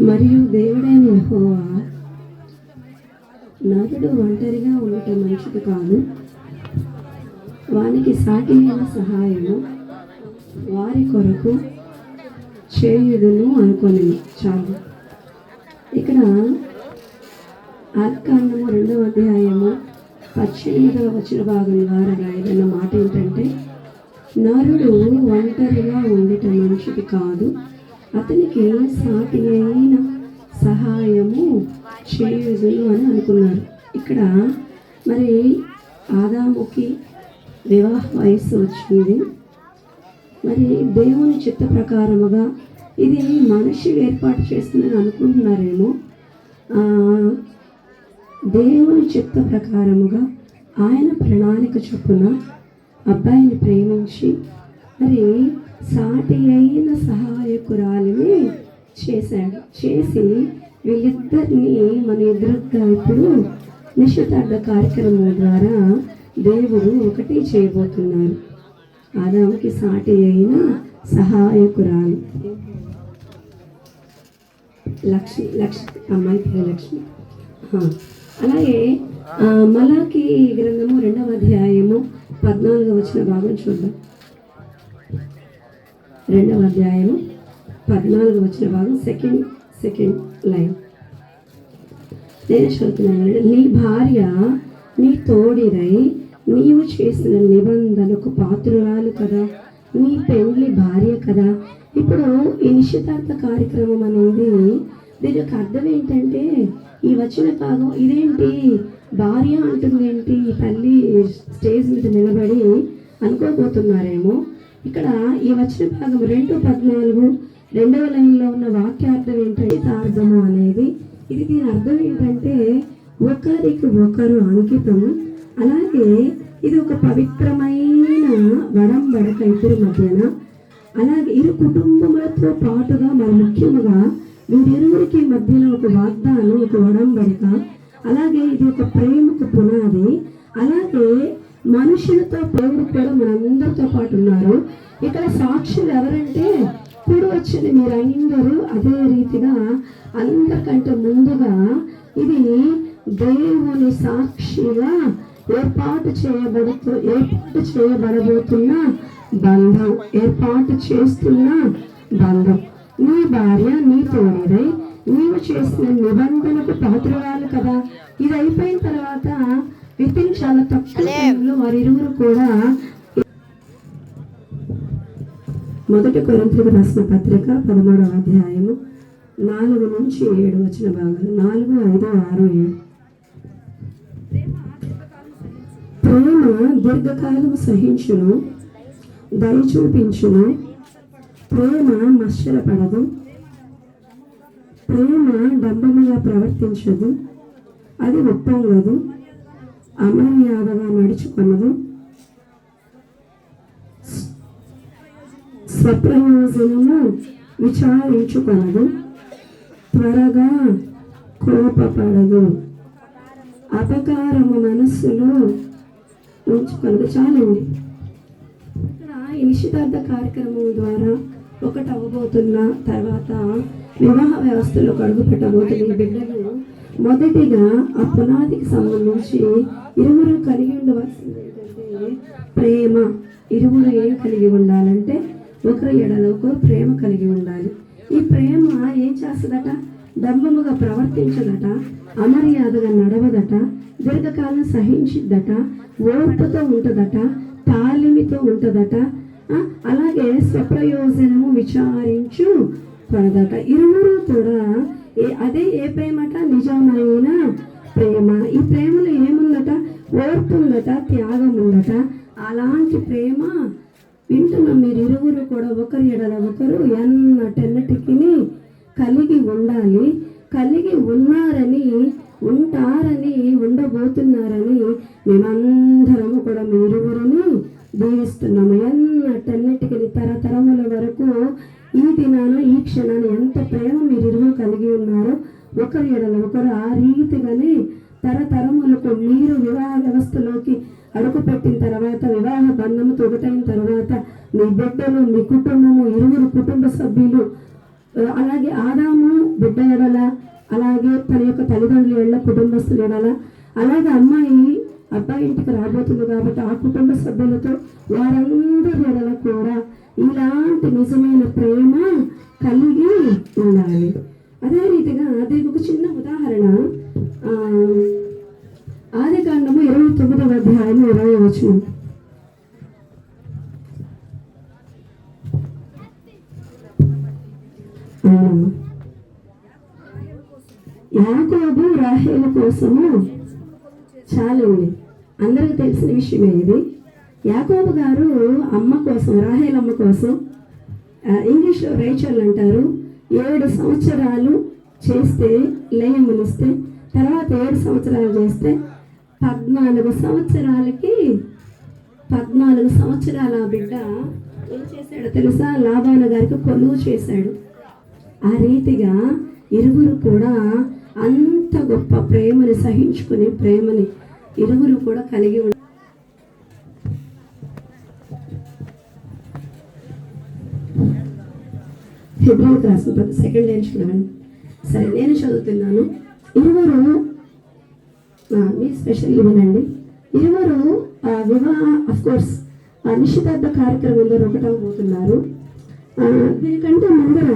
మరియు దేవుడైన యహోవా నరుడు ఒంటరిగా ఉండటం మంచిది కాదు. వానికి సాటి అయిన సహాయము వారి కొరకు చేయుదును అనుకొని చాలు. ఇక్కడ ఆత్కాండము రెండవ అధ్యాయము పద్దెనిమిదవ వచ్చిన భాగం ద్వారా రాయబడిన మాట ఏంటంటే నరుడు ఒంటరిగా ఉండటం మంచిది కాదు. అతనికి సాటి అయిన సహాయము చేయుదును అని అనుకున్నారు. ఇక్కడ మరి ఆదాముకి వివాహ వయస్సు వచ్చింది. మరి దేవుని చిత్త ప్రకారముగా ఇది మనిషి ఏర్పాటు చేస్తుందని అనుకుంటున్నారేమో. దేవుని చిత్త ప్రకారముగా ఆయన ప్రణాళిక చొప్పున అబ్బాయిని ప్రేమించి మరి సాటి అయిన సహాయకురాలిని చేశాడు. చేసి వీళ్ళిద్దరిని మన ఎదురుగా ఇప్పుడు నిశ్చితార్థ కార్యక్రమం ద్వారా దేవుడు ఒకటి చేయబోతున్నారు. ఆదాముకి సాటి అయిన సహాయకురాలు. లక్ష్మి లక్ష్మి అమ్మాయి పేరు లక్ష్మి. అలాగే మలాకి గ్రంథము రెండవ అధ్యాయము పద్నాలుగు వచ్చిన భాగం చూద్దాం. రెండవ అధ్యాయము పద్నాలుగు వచ్చిన భాగం సెకండ్ సెకండ్ లైన్ నేను చదువుతున్నాను నీ భార్య నీ తోడిరై నీవు చేసిన నిబంధనకు పాత్రురాలు కదా నీ పెళ్ళి భార్య కదా. ఇప్పుడు ఈ నిశ్చితార్థ కార్యక్రమం అనేది దీని యొక్క అర్థం ఏంటంటే ఈ వచ్చిన భాగం ఇదేంటి? భార్య అంటుంది ఏంటి? ఈ తల్లి స్టేజ్ మీద నిలబడి అనుకోబోతున్నారేమో. ఇక్కడ ఈ వచ్చిన భాగం రెండు పద్నాలుగు రెండవ లైన్లో ఉన్న వాక్యార్థం ఏంటంటే అర్థము అనేది. ఇది దీని అర్థం ఏంటంటే ఒకరికి ఒకరు అంకితం అలాగే ఇది ఒక పవిత్రమైన వడంబడక ఇద్దరి మధ్యన. అలాగే ఇరు కుటుంబములతో పాటుగా మరి ముఖ్యముగా వీరిరువురికి మధ్యన ఒక వాగ్దానం ఒక వడంబడిక అలాగే ఇది ఒక ప్రేమకు పునాది. అలాగే మనుషులతో దేవుడు కూడా మనందరితో పాటు ఉన్నారు. ఇక్కడ సాక్షులు ఎవరంటే ఇప్పుడు వచ్చిన మీరందరూ అదే రీతిగా అందరికంటే ముందుగా ఇది దేవుని సాక్షిగా ఏర్పాటు చేయబడుతూ ఏర్పాటు చేయబడబోతున్న బంధం ఏర్పాటు చేస్తున్న బంధం. నీ భార్య నీ తోడిదై నీవు చేసిన నిబంధనకు పాత్రరాలు కదా. ఇది అయిపోయిన తర్వాత వితిన్ చాలా తక్కువ టైంలో వారిరువురు కూడా మొదటి కొరింతలకు రాసిన పత్రిక పదమూడవ అధ్యాయము నాలుగు నుంచి ఏడు వచ్చిన భాగాలు. నాలుగు ఐదు ఆరు ఏడు. ప్రేమ దీర్ఘకాలం సహించును దయ చూపించును. ప్రేమ మత్సరపడదు ప్రేమ డంబముగా ప్రవర్తించదు. అది ఒప్పంగదు అమర్యాదగా నడుచుకొనదు స్వప్రయోజనము విచారించుకొనదు. త్వరగా కోపపడదు. అపకారము మనస్సులో ఉంచుకొనదు. చాలండి. ఇక్కడ ఈ నిశ్చితార్థ కార్యక్రమం ద్వారా ఒకటి అవ్వబోతున్న తర్వాత వివాహ వ్యవస్థలో అడుగు పెట్టబోతున్న బిడ్డలు మొదటిగా ఆ పునాదికి సంబంధించి ఇరువురు కలిగి ఉండవలసింది ఏంటంటే ప్రేమ. ఇరువురు ఏం కలిగి ఉండాలంటే ఒకరి ఎడలో ఒకరు ప్రేమ కలిగి ఉండాలి. ఈ ప్రేమ ఏం చేస్తుందట? డంబముగా ప్రవర్తించదట అమర్యాదగా నడవదట దీర్ఘకాలం సహించిద్దట ఓర్పుతో ఉంటుందట తాలిమితో ఉంటుందట. అలాగే స్వప్రయోజనము విచారించు కొనదట ఇరువురు కూడా అదే ఏ ప్రేమట? నిజమైన ప్రేమ. ఈ ప్రేమలో ఏముందట? ఓర్పు ఉందట త్యాగం ఉందట అలాంటి ప్రేమ వింటున్న మీరు ఇరువురు కూడా ఒకరి ఎడల ఒకరు ఎన్నటెన్నటికి కలిగి ఉండాలి. కలిగి ఉన్నారని ఉంటారని ఉండబోతున్నారని మేమందరము కూడా మీ ఇరువురిని దీవిస్తున్నాము. దినాన ఈ క్షణాన్ని ఎంత ప్రేమ మీరు కలిగి ఉన్నారో. ఒకరి ఎడల ఒకరు ఆ రీతిగానే తరతరములకు మీరు వివాహ వ్యవస్థలోకి అడుగు పెట్టిన తర్వాత వివాహ బంధము తొగటైన తర్వాత మీ బిడ్డలు మీ కుటుంబము ఇరువురు కుటుంబ సభ్యులు అలాగే ఆదాము బిడ్డ ఎడల అలాగే తన యొక్క తల్లిదండ్రుల ఎడల కుటుంబస్తులు ఎడల అలాగే అమ్మాయి అబ్బాయి ఇంటికి రాబోతుంది కాబట్టి ఆ కుటుంబ సభ్యులతో వారందరి ఎడల కూడా ఇలాంటి నిజమైన ప్రేమ కలిగి ఉండాలి. అదే రీతిగా దీనికి ఒక చిన్న ఉదాహరణ. ఆ, ఆది కాండము ఇరవై తొమ్మిదవ అధ్యాయం ఇరవై వచ్చిన యాకోబు రాహేల కోసము చాలండి. అందరికి తెలిసిన విషయమే ఇది. యాకోబు గారు అమ్మ కోసం రాహేలమ్మ కోసం ఇంగ్లీష్లో రేచల్ అంటారు ఏడు సంవత్సరాలు చేస్తే లయమునిస్తే తర్వాత ఏడు సంవత్సరాలు చేస్తే పద్నాలుగు సంవత్సరాలకి పద్నాలుగు సంవత్సరాల బిడ్డ ఏం చేశాడో తెలుసా? లాభాన గారికి కొలువు చేశాడు. ఆ రీతిగా ఇరువురు కూడా అంత గొప్ప ప్రేమని సహించుకుని ప్రేమని ఇరువురు కూడా కలిగి ఉంటారు ఫిబ్రవరి రాసిన పత్రిక సెకండ్ ఏం చూడండి సరే నేను చదువుతున్నాను. ఇరువురు మీ స్పెషల్ ఇవ్వనండి. ఇరువురు వివాహ అఫ్ కోర్స్ నిశ్చితార్థ కార్యక్రమంలో ఒకటవబోతున్నారు పోతున్నారు. దీనికంటే ముందర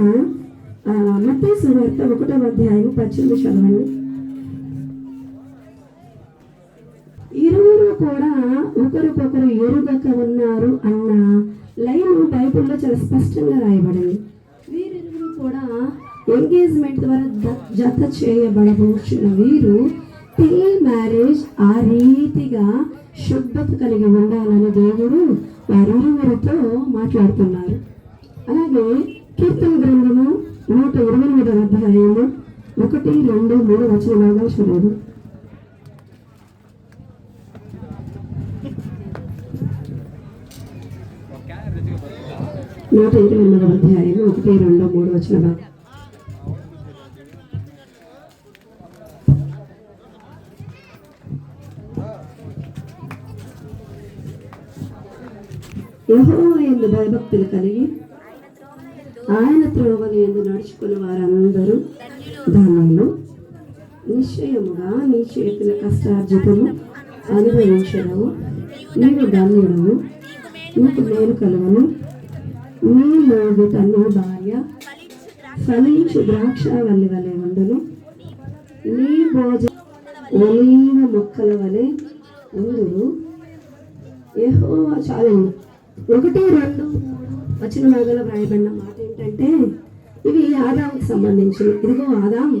మత్తేసు సువార్త ఒకటవ అధ్యాయం పద్దెనిమిది చదవండి. ఇరువురు కూడా ఒకరికొకరు ఎరుగక ఉన్నారు అన్న లైన్ బైబిల్లో చాలా స్పష్టంగా రాయబడింది. కూడా ఎంగేజ్మెంట్ ద్వారా జత చేయబడబోచున్న వీరు టిల్ మ్యారేజ్ ఆ రీతిగా శుద్ధత కలిగి ఉండాలని దేవుడు వారిరువురితో మాట్లాడుతున్నారు. అలాగే కీర్తన గ్రంథము నూట ఇరవై ఎనిమిది అధ్యాయము ఒకటి రెండు మూడు వచ్చిన భాగాలు చదువు నూట ఇరవై ఎనిమిదవ అధ్యాయం ఒకటి రెండు మూడు వచ్చిన ఎందు భయభక్తులు కలిగి ఆయన త్రోవలు ఎందు నడుచుకున్న వారందరూ ధనులు నిశ్చయముగా నీ చేతుల కష్టార్జితము అనుభవించడము నీవు ధన్యుడము నీకు మేలు కలుగును. నీ లోగిట భార్య. ఫలించు ద్రాక్ష వల్లి వలె ఉండను నీ భోజ ఒలీవ మొక్కల వలె ఉందురు ఏహో చాలండి ఒకటి రెండు వచ్చిన భాగాలు వ్రాయబడిన మాట ఏంటంటే ఇవి ఆదాముకు సంబంధించి ఇదిగో ఆదాం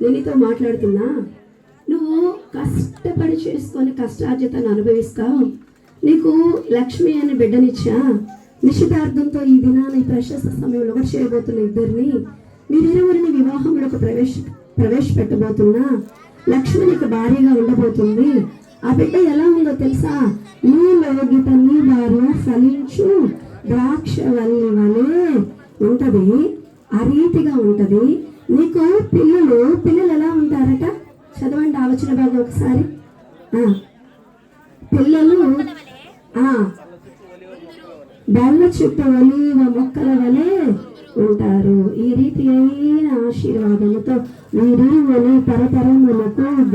నేనితో మాట్లాడుతున్నా. నువ్వు కష్టపడి చేసుకొని కష్టార్జితను అనుభవిస్తావు. నీకు లక్ష్మి అనే బిడ్డనిచ్చా? నిశ్చితార్థంతో ఈ దినాన్ని ఈ ప్రశస్త సమయంలో ఒకటి చేయబోతున్న ఇద్దరిని మీరిరువురిని వివాహంలోకి ప్రవేశ ప్రవేశపెట్టబోతున్నా లక్ష్మణికి భారీగా ఉండబోతుంది. ఆ బిడ్డ ఎలా ఉందో తెలుసా? నీ లోగిత నీ భార్య ఫలించు ద్రాక్ష వల్లి వలె ఉంటది. ఆ రీతిగా ఉంటది. నీకు పిల్లలు పిల్లలు ఎలా ఉంటారట? చదవండి ఆలోచన బాగా ఒకసారి. పిల్లలు ఆ బల్ల చుట్టూ ఒలీవ మొక్కల వలె ఉంటారు. ఈ రీతి అయిన ఆశీర్వాదముతో మీరిరువుని తరతరములకు